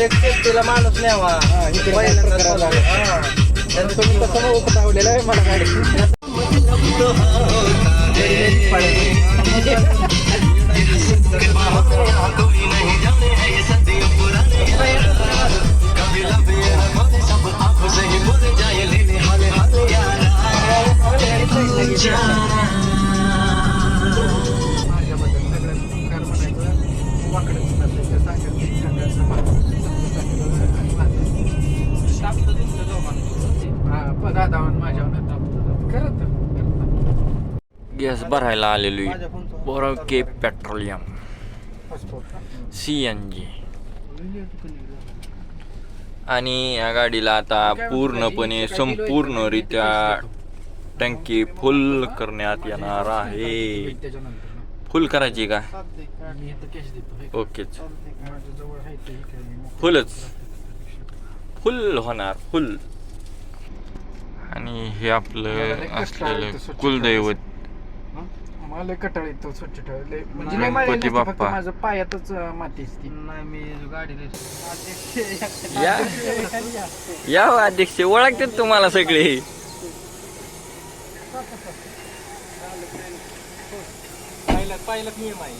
एक सेफ्टीला माणूस न्यावा हा, पहिल्यांदाच. झाला. हा. तर तुम्ही कसं मग उपटावलेलं आहे मला गाडी गॅस भरायला आलेलो फोनचा- Borke petroleum. C N G आणि या गाडीला आता पूर्णपणे संपूर्णरित्या टंकी फुल करण्यात येणार आहे. फुल करायची का? ओकेच फुलच फुल होणार. फुल आणि हे आपलं असलेलं कुलदैवत. मला कटाळ येतो स्वच्छ ठेवले म्हणजे गणपती लय माळी नसते, फक्त बाप्पा. माझं पायातच अं, माती असते. नाही मी गाडी या. या हो अध्यक्ष ओळखतात तुम्हाला सगळे. पाहिलं नियम आहे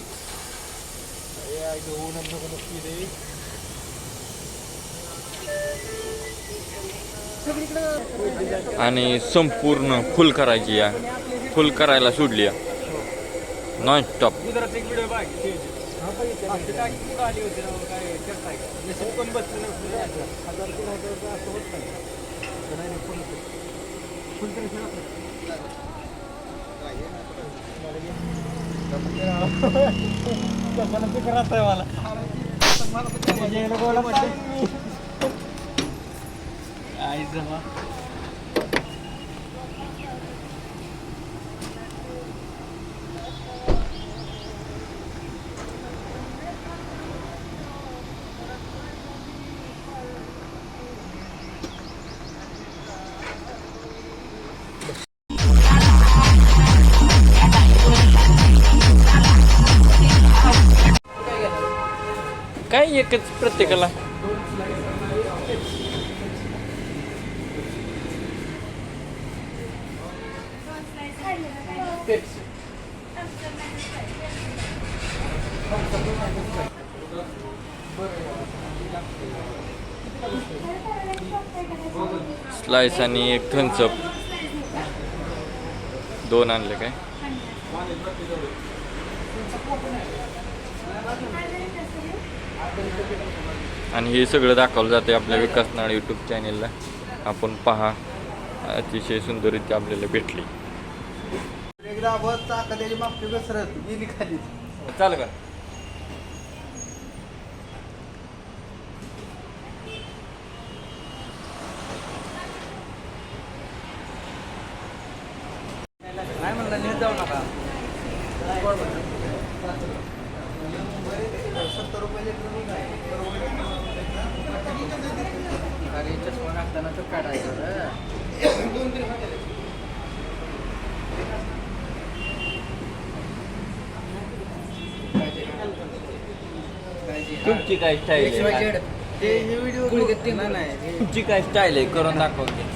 आणि संपूर्ण फुल करायची या. फुल करायला सोडली या. नॉन स्टॉप मला फिकर असतंय मला. मला पण ते म्हणजे याला गोळा वाटतं. आई जमा. काय एकच प्रत्येकाला स्लाइस आणि एक थम्सअप दोन आणले काय? आणि हे सगळं दाखवलं जाते आपल्या विकासनाळ यूट्यूब चॅनेलला आपण पहा. अतिशय सुंदररीत्या आपल्याला भेटली. चाका त्याची मागची घसरत गेली खाली. चाल का? नाही म्हणलं जाऊ नका. सत्तर रुपये लिटर अरे चष्मा घालताना तो काढायचा रे. तुमची काय स्टाईल आहे? ते हे व्हिडिओ नाही नाही तुमची काय स्टाईल आहे? करून दाखवते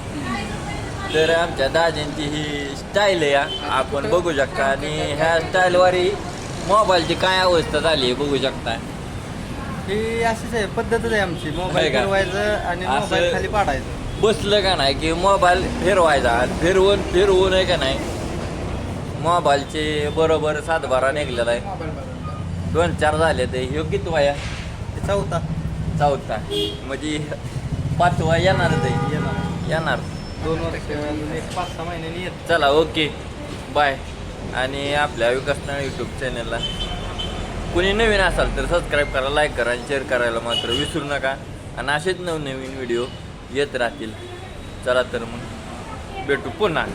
तर आमच्या दाजींची ही स्टाईल आहे हा. आपण बघू शकता. आणि ह्या स्टाईलवारी मोबाईलची काय अवस्था झाली आहे बघू शकता. ही अशीच आहे पद्धतच आहे आमची. मोबाईल का? फिरवायचं आणि असं- मोबाईल खाली पाडायचं. बसलं का नाही की मोबाईल फिरवायचा? फिरवून फिरवून आहे का नाही? मोबाईलचे बरोबर सातबारा निघलेला आहे. दोन चार झाले ते ह्यो किती वया चौथा. चौथा. म्हणजे पाचवा येणारच आहे येणार. येणार. दोन वर्ष एक पाच सहा महिन्यांनी येत. चला ओके. बाय. आणि आपल्या विकासना यूट्यूब चॅनलला कोणी नवीन असाल तर सबस्क्राईब करा लाईक करा आणि शेअर करायला मात्र विसरू नका. आणि असेच नवनवीन व्हिडिओ येत राहतील. चला तर मग भेटू पुन्हा.